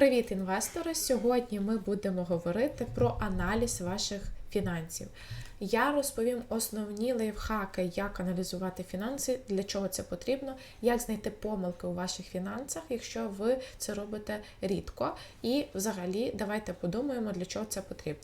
Привіт, інвестори! Сьогодні ми будемо говорити про аналіз ваших фінансів. Я розповім основні лайфхаки, як аналізувати фінанси, для чого це потрібно, як знайти помилки у ваших фінансах, якщо ви це робите рідко. І взагалі давайте подумаємо, для чого це потрібно.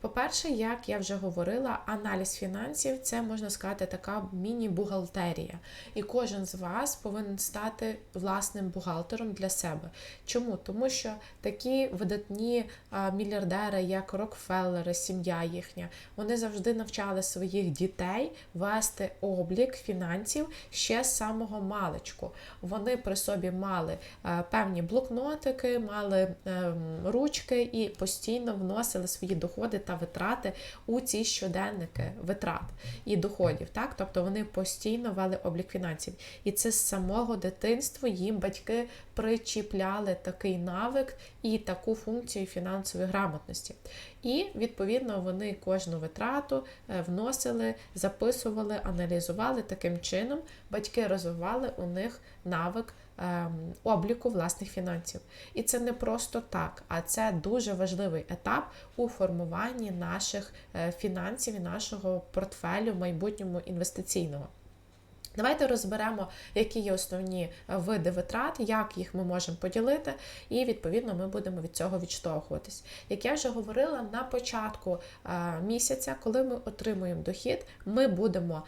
По-перше, як я вже говорила, аналіз фінансів це можна сказати така міні-бухгалтерія. І кожен з вас повинен стати власним бухгалтером для себе. Чому? Тому що такі видатні мільярдери, як Рокфеллери, сім'я їхня, вони завжди навчали своїх дітей вести облік фінансів ще з самого маличку. Вони при собі мали певні блокнотики, мали ем, ручки і постійно вносили свої доходи та витрати у ці щоденники витрат і доходів. Так? Тобто вони постійно вели облік фінансів. І це з самого дитинства їм батьки причіпляли такий навик і таку функцію фінансової грамотності. І, відповідно, вони кожну витрату е, вносили, записували, аналізували таким чином. Батьки розвивали у них навик обліку власних фінансів. І це не просто так, а це дуже важливий етап у формуванні наших е, фінансів і нашого портфелю майбутньому інвестиційного. Давайте розберемо, які є основні е, види витрат, як їх ми можемо поділити, і відповідно ми будемо від цього відштовхуватись. Як я вже говорила на початку е, місяця, коли ми отримуємо дохід, ми будемо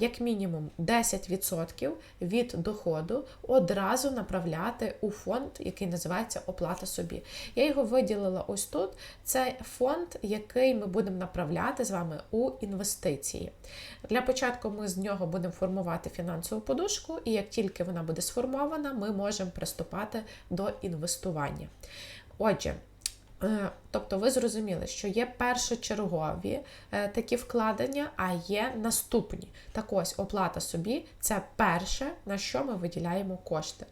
як мінімум 10% від доходу одразу направляти у фонд, який називається Оплата собі. Я його виділила ось тут. Це фонд, який ми будемо направляти з вами у інвестиції. Для початку ми з нього будемо формувати фінансову подушку, і як тільки вона буде сформована, ми можемо приступати до інвестування. Отже, Тобто ви зрозуміли, що є першочергові е, такі вкладення, а є наступні. Так ось оплата собі це перше, на що ми виділяємо кошти.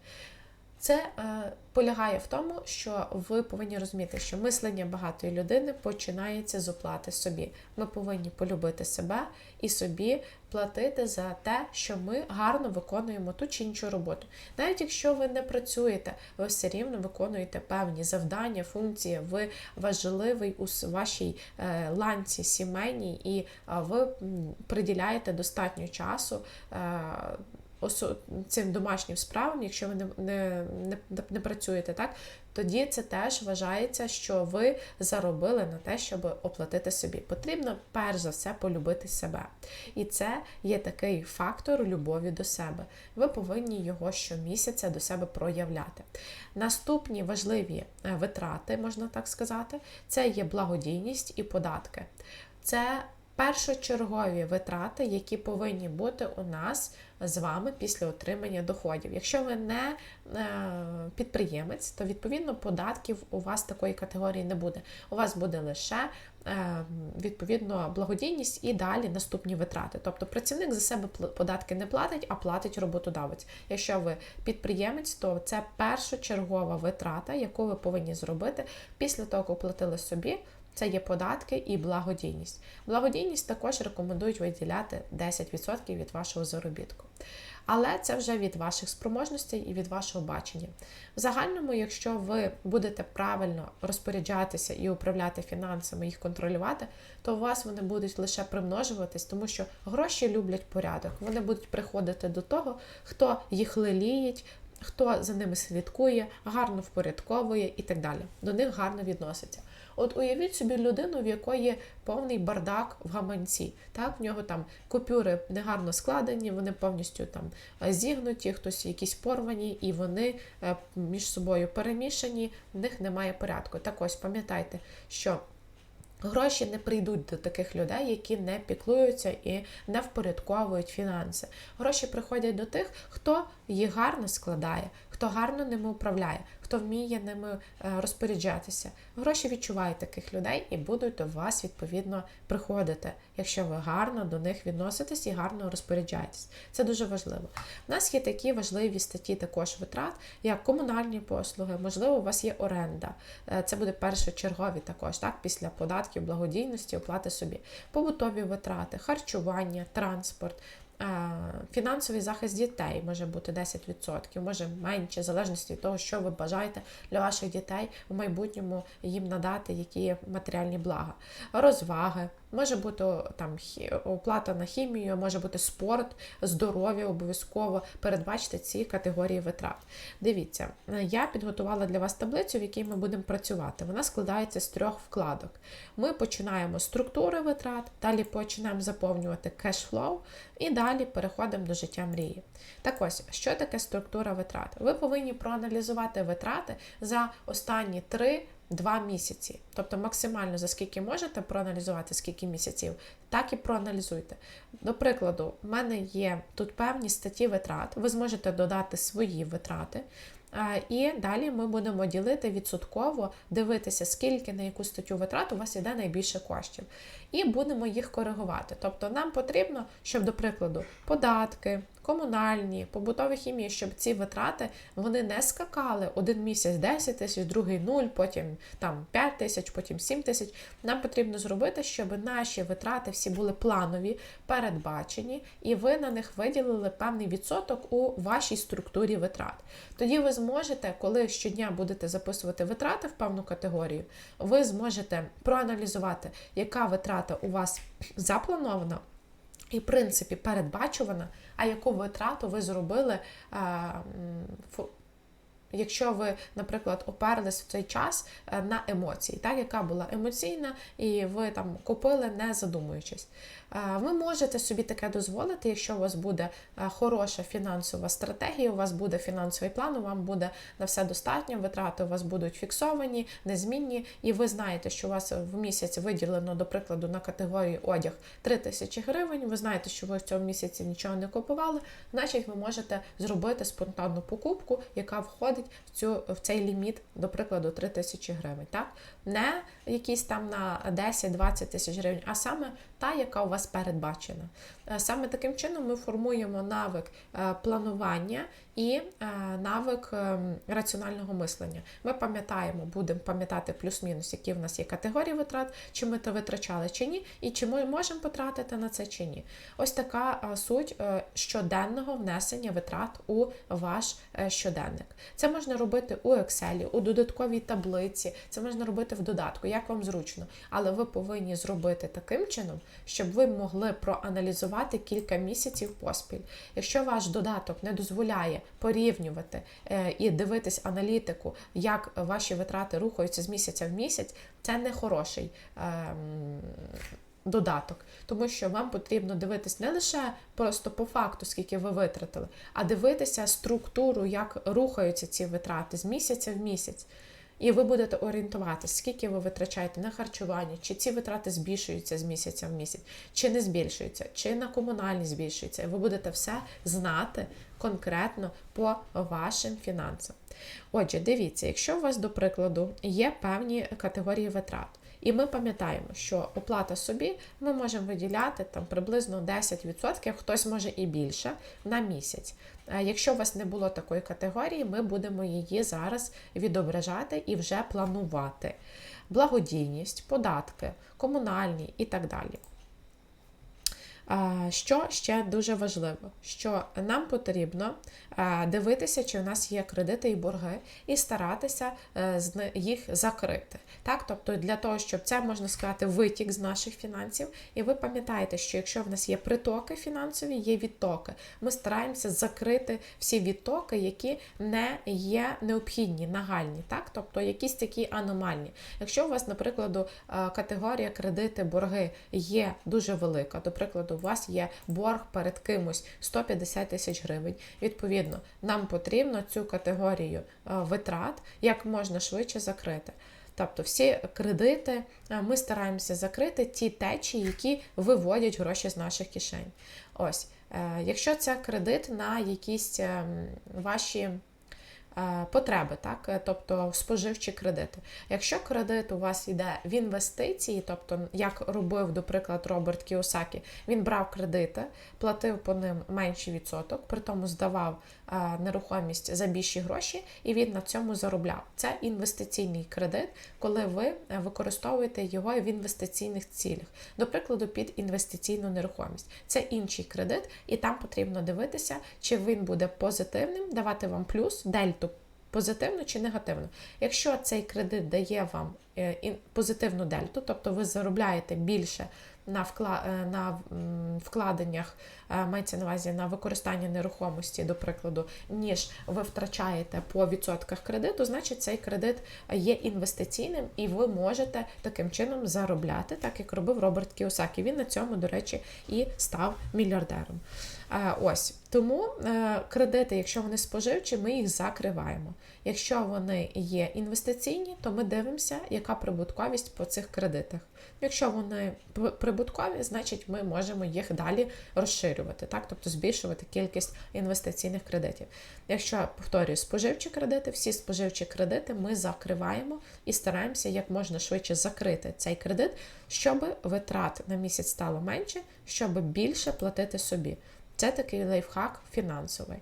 Це е, полягає в тому, що ви повинні розуміти, що мислення багатої людини починається з оплати собі. Ми повинні полюбити себе і собі платити за те, що ми гарно виконуємо ту чи іншу роботу. Навіть якщо ви не працюєте, ви все рівно виконуєте певні завдання, функції, ви важливий у вашій е, ланці сімейній, і е, ви приділяєте достатньо часу. Е, цим домашнім справам, якщо ви не не, не, не працюєте, так, тоді це теж вважається, що ви заробили на те, щоб оплатити собі. Потрібно перш за все полюбити себе. І це є такий фактор любові до себе. Ви повинні його щомісяця до себе проявляти. Наступні важливі е, витрати, можна так сказати, це є благодійність і податки. Це першочергові витрати, які повинні бути у нас з вами після отримання доходів. Якщо ви не е, підприємець, то відповідно податків у вас такої категорії не буде. У вас буде лише е, відповідно благодійність і далі наступні витрати. Тобто працівник за себе податки не платить, а платить роботодавець. Якщо ви підприємець, то це першочергова витрата, яку ви повинні зробити після того, як оплатили собі. Це є податки і благодійність. Благодійність також рекомендують виділяти 10% від вашого заробітку. Але це вже від ваших спроможностей і від вашого бачення. В загальному, якщо ви будете правильно розпоряджатися і управляти фінансами, їх контролювати, то у вас вони будуть лише примножуватись, тому що гроші люблять порядок. Вони будуть приходити до того, хто їх леліють, хто за ними слідкує, гарно впорядковує і так далі. До них гарно відноситься. От уявіть собі людину, в якої повний бардак в гаманці. Так, В нього там купюри негарно складені, вони повністю там е, зігнуті, хтось якісь порвані, і вони е, між собою перемішані, в них немає порядку. Так ось пам'ятайте, що. Гроші не прийдуть до таких людей, які не піклуються і не впорядковують фінанси. Гроші приходять до тих, хто їх гарно складає, хто гарно ними управляє, хто вміє ними е, розпоряджатися. Гроші відчувають таких людей і будуть до вас відповідно приходити, якщо ви гарно до них відноситесь і гарно розпоряджаєтесь. Це дуже важливо. У нас є такі важливі статті також витрат, як комунальні послуги, можливо, у вас є оренда. Е, це буде першочергові також, так, після податків, благодійності, оплати собі, побутові витрати, харчування, транспорт. Фінансовий захист дітей може бути 10%, може менше, в залежності від того, що ви бажаєте для ваших дітей в майбутньому їм надати, які матеріальні блага. Розваги, може бути там оплата на хімію, може бути спорт, здоров'я обов'язково. Передбачте ці категорії витрат. Дивіться, я підготувала для вас таблицю, в якій ми будемо працювати. Вона складається з трьох вкладок. Ми починаємо з структури витрат, далі починаємо заповнювати кешфлоу і далі переходимо до життя мрії. Так ось, що таке структура витрат? Ви повинні проаналізувати витрати за останні три. Два місяці, тобто максимально за скільки можете проаналізувати, скільки місяців, так і проаналізуйте. До прикладу, в мене є тут певні статті витрат, ви зможете додати свої витрати. І далі ми будемо ділити відсотково, дивитися, скільки на яку статтю витрат у вас йде найбільше коштів. І будемо їх коригувати. Тобто нам потрібно, щоб, до прикладу, податки, комунальні, побутові хімії, щоб ці витрати вони не скакали один місяць 10 тисяч, другий 0, потім там 5 тисяч, потім 7 тисяч. Нам потрібно зробити, щоб наші витрати всі були планові, передбачені, і ви на них виділили певний відсоток у вашій структурі витрат. Тоді ви зможете, коли щодня будете записувати витрати в певну категорію, ви зможете проаналізувати, яка витрата у вас запланована. І, в принципі, передбачувана, а яку витрату ви зробили, якщо ви, наприклад, оперлись в цей час е, на емоції, так, яка була емоційна, і ви там купили, не задумуючись. Ви можете собі таке дозволити, якщо у вас буде хороша фінансова стратегія, у вас буде фінансовий план, вам буде на все достатньо, витрати у вас будуть фіксовані, незмінні, і ви знаєте, що у вас в місяць виділено, до прикладу, на категорію одяг 3 тисячі гривень. Ви знаєте, що ви в цьому місяці нічого не купували, значить ви можете зробити спонтанну покупку, яка входить в цю в цей ліміт, до прикладу, 3 тисячі гривень. Так? Не якісь там на 10-20 тисяч гривень, а саме та, яка у вас передбачена. Е, саме таким чином ми формуємо навик е, планування і е, навик раціонального мислення. Ми пам'ятаємо, будемо пам'ятати плюс-мінус, які в нас є категорії витрат, чи ми це витрачали чи ні, і чи ми можемо потратити на це чи ні. Ось така суть щоденного внесення витрат у ваш щоденник. Це можна робити у Excel, у додатковій таблиці, це можна робити в додатку, як вам зручно. Але ви повинні зробити таким чином, щоб ви могли проаналізувати кілька місяців поспіль. Якщо ваш додаток не дозволяє порівнювати е, і дивитись аналітику, як ваші витрати рухаються з місяця в місяць, це не хороший. Ем, додаток, тому що вам потрібно дивитись не лише просто по факту, скільки ви витратили, а дивитися структуру, як рухаються ці витрати з місяця в місяць. І ви будете орієнтуватися, скільки ви витрачаєте на харчування, чи ці витрати збільшуються з місяця в місяць, чи не збільшуються, чи на комунальні збільшуються. І ви будете все знати конкретно по вашим фінансам. Отже, дивіться, якщо у вас, до прикладу, є певні категорії витрат. І ми пам'ятаємо, що оплата собі ми можемо виділяти там приблизно 10%, хтось може і більше на місяць. Якщо у вас не було такої категорії, ми будемо її зараз відображати і вже планувати. Благодійність, податки, комунальні і так далі. Що ще дуже важливо, що нам потрібно дивитися, чи у нас є кредити і борги, і старатися е, їх закрити. Так? Тобто для того, щоб це можна сказати, витік з наших фінансів. І ви пам'ятаєте, що якщо в нас є притоки фінансові, є відтоки. Ми стараємося закрити всі відтоки, які не є необхідні, нагальні, так? тобто якісь такі аномальні. Якщо у вас, наприклад, е, категорія кредити, борги є дуже велика, до прикладу, у вас є борг перед кимось 150 тисяч гривень. Відповідно, нам потрібно цю категорію е, витрат як можна швидше закрити. Тобто всі кредити е, ми стараємося закрити ті течії, які виводять гроші з наших кишень. Ось, е, Якщо це кредит на якісь ем, ваші потреби, так? Е, тобто споживчі кредити. Якщо кредит у вас йде в інвестиції, тобто, як робив, до прикладу, Роберт Кіосакі, він брав кредити, платив по ним менший відсоток, при тому здавав нерухомість за більші гроші, і він на цьому заробляв. Це інвестиційний кредит, коли ви використовуєте його в інвестиційних цілях, до прикладу, під інвестиційну нерухомість. Це інший кредит, і там потрібно дивитися, чи він буде позитивним, давати вам плюс, дельту. Позитивно чи негативно. Якщо цей кредит дає вам е, позитивну дельту, тобто ви заробляєте більше на е, вкладеннях, е, мається на увазі на використання нерухомості, до прикладу, ніж ви втрачаєте по відсотках кредиту, значить цей кредит є інвестиційним і ви можете таким чином заробляти, так як робив Роберт Кіосакі. Він на цьому, до речі, і став мільярдером. Е, ось тому кредити, якщо вони споживчі, ми їх закриваємо. Якщо вони є інвестиційні, то ми дивимося, яка прибутковість по цих кредитах. Якщо вони прибуткові, значить ми можемо їх далі розширювати, так? тобто збільшувати кількість інвестиційних кредитів. Якщо повторюю споживчі кредити, всі споживчі кредити ми закриваємо і стараємося як можна швидше закрити цей кредит, щоб витрат на місяць стало менше, щоб більше платити собі. Це такий лайфхак фінансовий.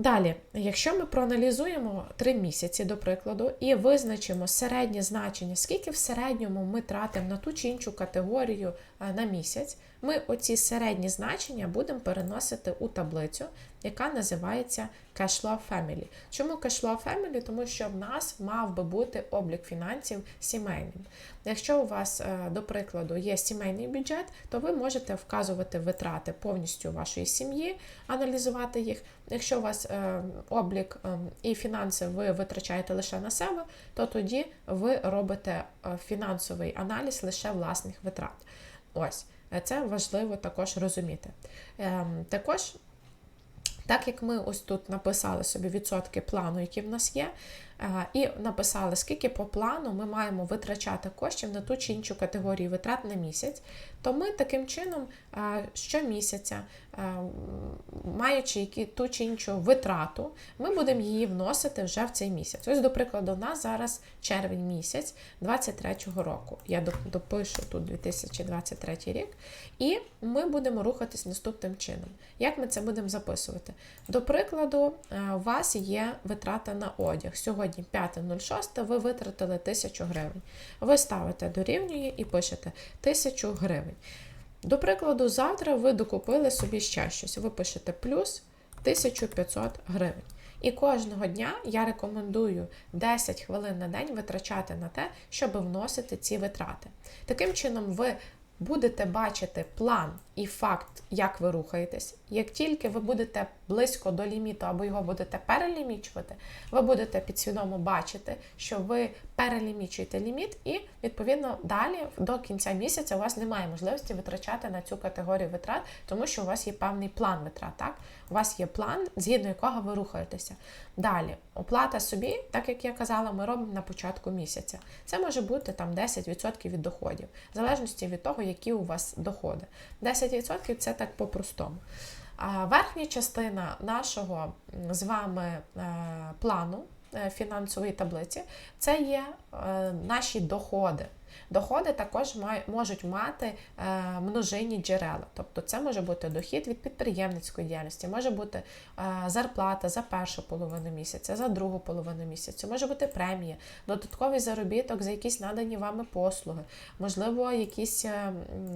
Далі, якщо ми проаналізуємо 3 місяці, до прикладу, і визначимо середнє значення, скільки в середньому ми тратимо на ту чи іншу категорію е, на місяць, ми оці середні значення будемо переносити у таблицю, яка називається Cashflow Family. Чому Cashflow Family? Тому що в нас мав би бути облік фінансів сімейним. Якщо у вас, е, до прикладу, є сімейний бюджет, то ви можете вказувати витрати повністю вашої сім'ї, аналізувати їх. Якщо у вас е, облік е, і фінанси ви витрачаєте лише на себе, то тоді ви робите фінансовий аналіз лише власних витрат. Ось. Це важливо також розуміти. Ем, також, так як ми ось тут написали собі відсотки плану, які в нас є, і написали, скільки по плану ми маємо витрачати коштів на ту чи іншу категорію витрат на місяць, то ми таким чином щомісяця, маючи ту чи іншу витрату, ми будемо її вносити вже в цей місяць. Ось, до прикладу, у нас зараз червень місяць 2023 року. Я допишу тут 2023 рік, і ми будемо рухатись наступним чином. Як ми це будемо записувати? До прикладу, у вас є витрата на одяг. Сьогодні 5.06, ви витратили 1000 гривень. Ви ставите дорівнює і пишете 1000 гривень гривень. До прикладу, завтра ви докупили собі ще щось. Ви пишете плюс 1500 гривень. І кожного дня я рекомендую 10 хвилин на день витрачати на те, щоб вносити ці витрати. Таким чином, ви будете бачити план і факт, як ви рухаєтесь. Як тільки ви будете близько до ліміту або його будете перелімічувати, ви будете підсвідомо бачити, що ви перелімічуєте ліміт, і, відповідно, далі до кінця місяця у вас немає можливості витрачати на цю категорію витрат, тому що у вас є певний план витрат. Так? У вас є план, згідно якого ви рухаєтеся. Далі, оплата собі, так як я казала, ми робимо на початку місяця. Це може бути там 10% від доходів, в залежності від того, які у вас доходи. 10% це так по-простому. Верхня частина нашого з вами е, плану е, фінансової таблиці це є е, наші доходи. Доходи також можуть мати е, множинні джерела. Тобто це може бути дохід від підприємницької діяльності, може бути е, зарплата за першу половину місяця, за другу половину місяця, може бути премія, додатковий заробіток за якісь надані вами послуги, можливо, якісь е,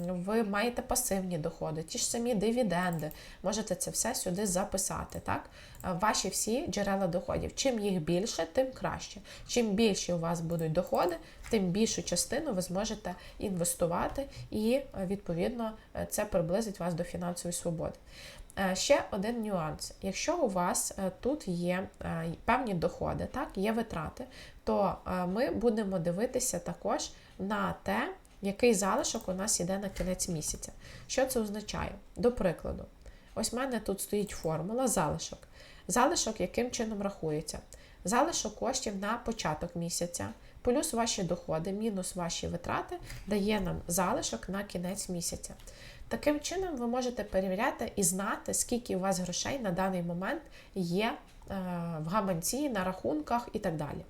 ви маєте пасивні доходи, ті ж самі дивіденди. Можете це все сюди записати. так? Ваші всі джерела доходів. Чим їх більше, тим краще. Чим більше у вас будуть доходи, тим більшу частину ви зможете інвестувати, і, е, відповідно, е, це приблизить вас до фінансової свободи. Е, ще один нюанс. Якщо у вас тут є певні доходи, так, є витрати, то ми будемо дивитися також на те, який залишок у нас йде на кінець місяця. Що це означає? До прикладу, ось в мене тут стоїть формула залишок. Залишок яким чином рахується? Залишок коштів на початок місяця, плюс ваші доходи, мінус ваші витрати дає нам залишок на кінець місяця. Таким чином, ви можете перевіряти і знати, скільки у вас грошей на даний момент є в гаманці, на рахунках і так далі.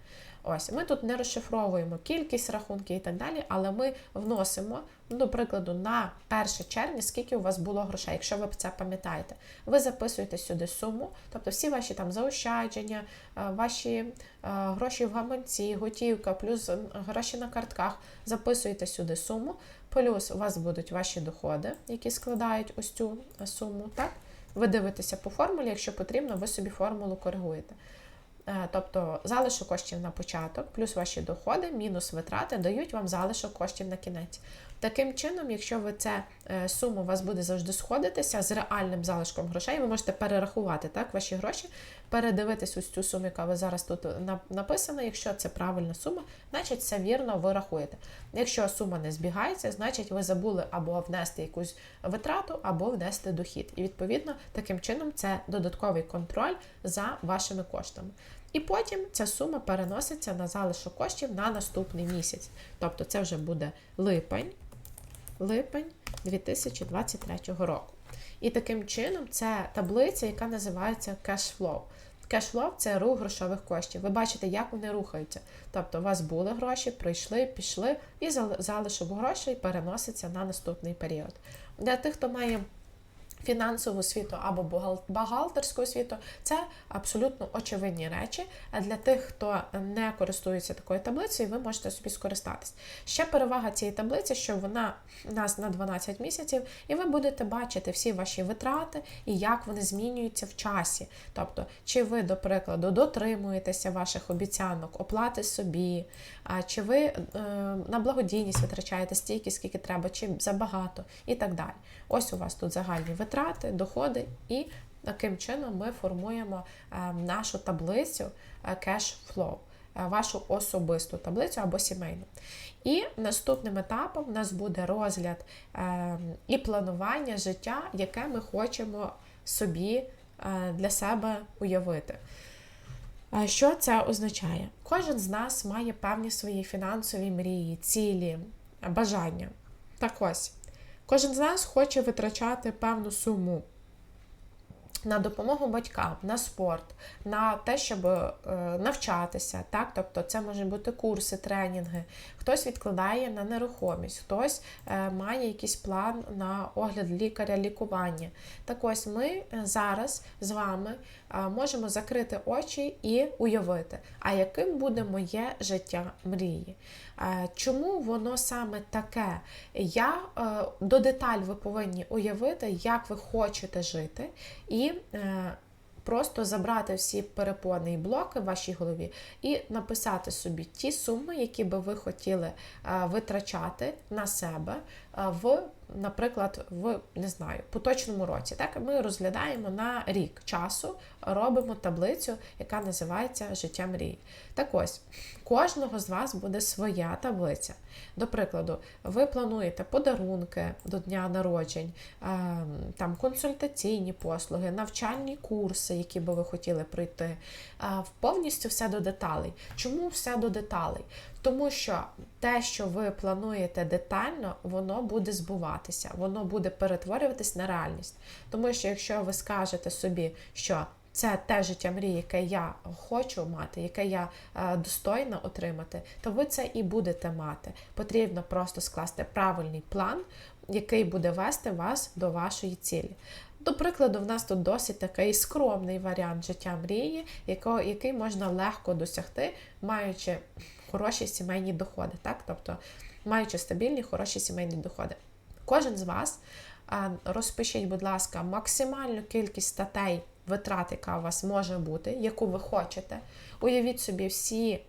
Ось ми тут не розшифровуємо кількість рахунків і так далі, але ми вносимо, до прикладу, на 1 червня, скільки у вас було грошей, якщо ви це пам'ятаєте. Ви записуєте сюди суму, тобто всі ваші там заощадження, е, ваші е, гроші в гаманці, готівка, плюс гроші на картках, записуєте сюди суму, плюс у вас будуть ваші доходи, які складають ось цю суму. так? Ви дивитеся по формулі, якщо потрібно, ви собі формулу коригуєте. Е, тобто залишок коштів на початок, плюс ваші доходи, мінус витрати дають вам залишок коштів на кінець. Таким чином, якщо ви це е, сума у вас буде завжди сходитися з реальним залишком грошей, ви можете перерахувати так ваші гроші, передивитись ось цю суму, яка ви зараз тут написана. Якщо це правильна сума, значить все вірно ви рахуєте. Якщо сума не збігається, значить ви забули або внести якусь витрату, або внести дохід. І відповідно таким чином це додатковий контроль за вашими коштами. І потім ця сума переноситься на залишок коштів на наступний місяць. Тобто це вже буде липень, липень 2023 року. І таким чином це таблиця, яка називається кешфлоу. Кешфлоу – це рух грошових коштів. Ви бачите, як вони рухаються. Тобто, у вас були гроші, прийшли, пішли, і залишок грошей переноситься на наступний період. Для тих, хто має фінансову освіту або бухгалтерську освіту це абсолютно очевидні речі. А для тих, хто не користується такою таблицею, ви можете собі скористатись. Ще перевага цієї таблиці, що вона у нас на 12 місяців, і ви будете бачити всі ваші витрати і як вони змінюються в часі. Тобто, чи ви, до прикладу, дотримуєтеся ваших обіцянок, оплати собі, чи ви е, на благодійність витрачаєте стільки, скільки треба, чи забагато, і так далі. Ось у вас тут загальні витрати, доходи, і таким чином ми формуємо е, нашу таблицю е, cash flow, вашу особисту таблицю або сімейну. І наступним етапом у нас буде розгляд і планування життя, яке ми хочемо собі для себе уявити. Що це означає? Кожен з нас має певні свої фінансові мрії, цілі, бажання. Так ось, кожен з нас хоче витрачати певну суму на допомогу батькам, на спорт, на те, щоб е, навчатися. Так? Тобто це можуть бути курси, тренінги. Хтось відкладає на нерухомість, хтось е, має якийсь план на огляд лікаря, лікування. Так ось ми е, зараз з вами можемо закрити очі і уявити, а яким буде моє життя мрії. Чому воно саме таке? Я до деталь ви повинні уявити, як ви хочете жити, і е, просто забрати всі перепони і блоки в вашій голові і написати собі ті суми, які би ви хотіли е, витрачати на себе е, в наприклад, в не знаю, поточному році. Так, Ми розглядаємо на рік часу, робимо таблицю, яка називається Життя мрії. Так ось, кожного з вас буде своя таблиця. До прикладу, ви плануєте подарунки до дня народжень, ем, там консультаційні послуги, навчальні курси, які би ви хотіли пройти. Повністю все до деталей. Чому все до деталей? Тому що те, що ви плануєте детально, воно буде збуватися, воно буде перетворюватись на реальність. Тому що якщо ви скажете собі, що це те життя мрії, яке я хочу мати, яке я е, достойна отримати, то ви це і будете мати. Потрібно просто скласти правильний план, який буде вести вас до вашої цілі. До прикладу, в нас тут досить такий скромний варіант життя мрії, який можна легко досягти, маючи хороші сімейні доходи. Так? Тобто, маючи стабільні, хороші сімейні доходи. Кожен з вас розпишіть, будь ласка, максимальну кількість статей витрат, яка у вас може бути, яку ви хочете. Уявіть собі всі.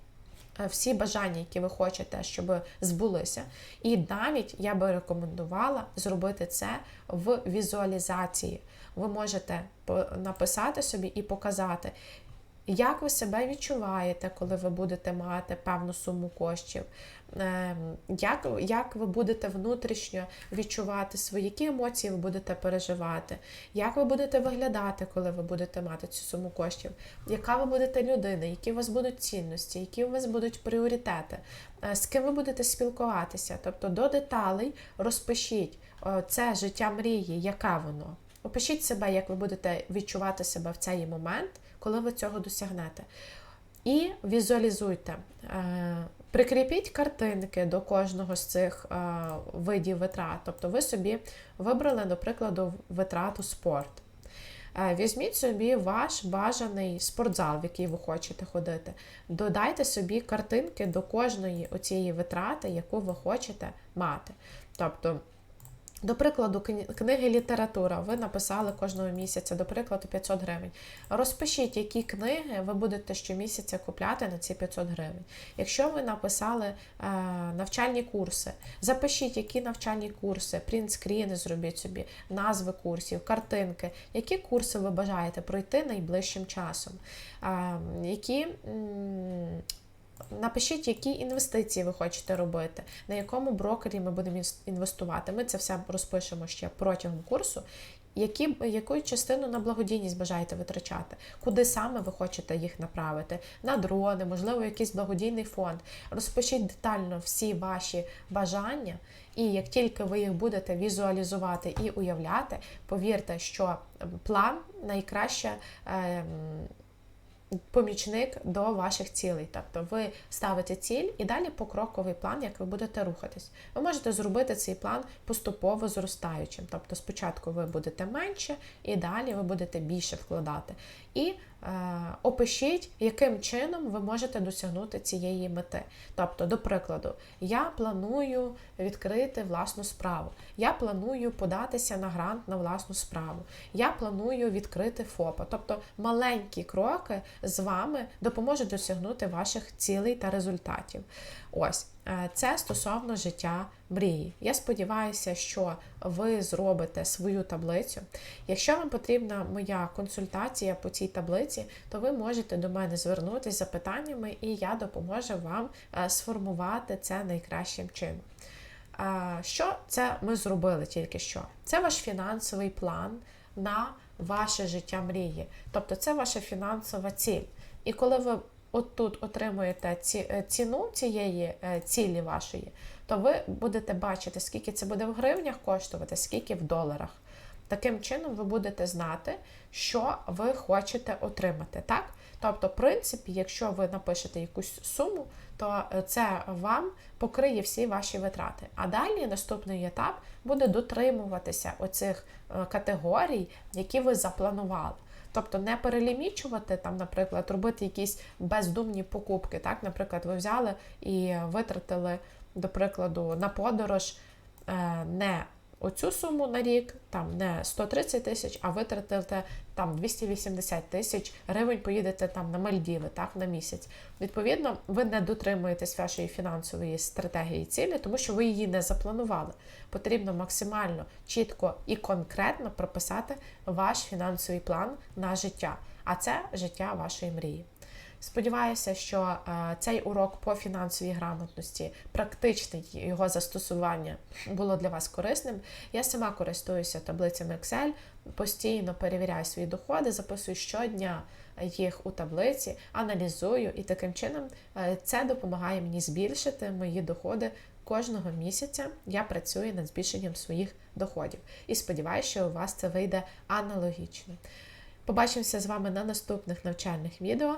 Е, всі бажання, які ви хочете, щоб збулися. І навіть я би рекомендувала зробити це в візуалізації. Ви можете написати собі і показати, як ви себе відчуваєте, коли ви будете мати певну суму коштів? Ем, як як ви будете внутрішньо відчувати свої які емоції ви будете переживати? Як ви будете виглядати, коли ви будете мати цю суму коштів? Яка ви будете людина? Які у вас будуть цінності, які у вас будуть пріоритети? Е, з ким ви будете спілкуватися? Тобто до деталей розпишіть це життя мрії, яке воно. Опишіть себе, як ви будете відчувати себе в цей момент коли ви цього досягнете. І візуалізуйте. Е, Прикріпіть картинки до кожного з цих е, видів витрат. Тобто ви собі вибрали, до прикладу, витрату спорт. Е, Візьміть собі ваш бажаний спортзал, в який ви хочете ходити. Додайте собі картинки до кожної оцієї витрати, яку ви хочете мати. Тобто, до прикладу, кни- книги література ви написали кожного місяця, до прикладу, 500 гривень. Розпишіть, які книги ви будете щомісяця купляти на ці 500 гривень. Якщо ви написали е, навчальні курси, запишіть, які навчальні курси, принтскріни зробіть собі, назви курсів, картинки, які курси ви бажаєте пройти найближчим часом. Е, які м, Напишіть, які інвестиції ви хочете робити, на якому брокері ми будемо інвестувати. Ми це все розпишемо ще протягом курсу. Які, яку частину на благодійність бажаєте витрачати? Куди саме ви хочете їх направити? На дрони, можливо, якийсь благодійний фонд. Розпишіть детально всі ваші бажання, і як тільки ви їх будете візуалізувати і уявляти, повірте, що план найкраще. ем, помічник до ваших цілей. Тобто ви ставите ціль і далі покроковий план, як ви будете рухатись. Ви можете зробити цей план поступово зростаючим. Тобто спочатку ви будете менше, і далі ви будете більше вкладати. І е, опишіть, яким чином ви можете досягнути цієї мети. Тобто, до прикладу, я планую відкрити власну справу. Я планую податися на грант на власну справу. Я планую відкрити ФОПа. Тобто маленькі кроки з вами допоможуть досягнути ваших цілей та результатів. Ось це стосовно життя мрії. Я сподіваюся, що ви зробите свою таблицю. Якщо вам потрібна моя консультація по цій таблиці, то ви можете до мене звернутися з запитаннями, і я допоможу вам е, сформувати це найкращим чином. Що це ми зробили тільки що? Це ваш фінансовий план на ваше життя мрії. Тобто це ваша фінансова ціль. І коли ви отут отримуєте ці, е, ціну цієї е, цілі вашої, то ви будете бачити, скільки це буде в гривнях коштувати, скільки в доларах. Таким чином ви будете знати, що ви хочете отримати. Так? Тобто, в принципі, якщо ви напишете якусь суму, то е, це вам покриє всі ваші витрати. А далі наступний етап буде дотримуватися оцих категорій, які ви запланували. Тобто не перелімічувати там, наприклад, робити якісь бездумні покупки. Так, наприклад, ви взяли і витратили, до прикладу, на подорож е, не оцю суму на рік, там не 130 тисяч, а витратите там 280 тисяч гривень, поїдете там на Мальдіви, так, на місяць. Відповідно, ви не дотримуєтесь вашої фінансової стратегії цілі, тому що ви її не запланували. Потрібно максимально чітко і конкретно прописати ваш фінансовий план на життя, а це життя вашої мрії. Сподіваюся, що е, цей урок по фінансовій грамотності, практичне його застосування було для вас корисним. Я сама користуюся таблицями Excel, постійно перевіряю свої доходи, записую щодня їх у таблиці, аналізую, і таким чином е, це допомагає мені збільшити мої доходи. Кожного місяця я працюю над збільшенням своїх доходів. І сподіваюся, що у вас це вийде аналогічно. Побачимося з вами на наступних навчальних відео.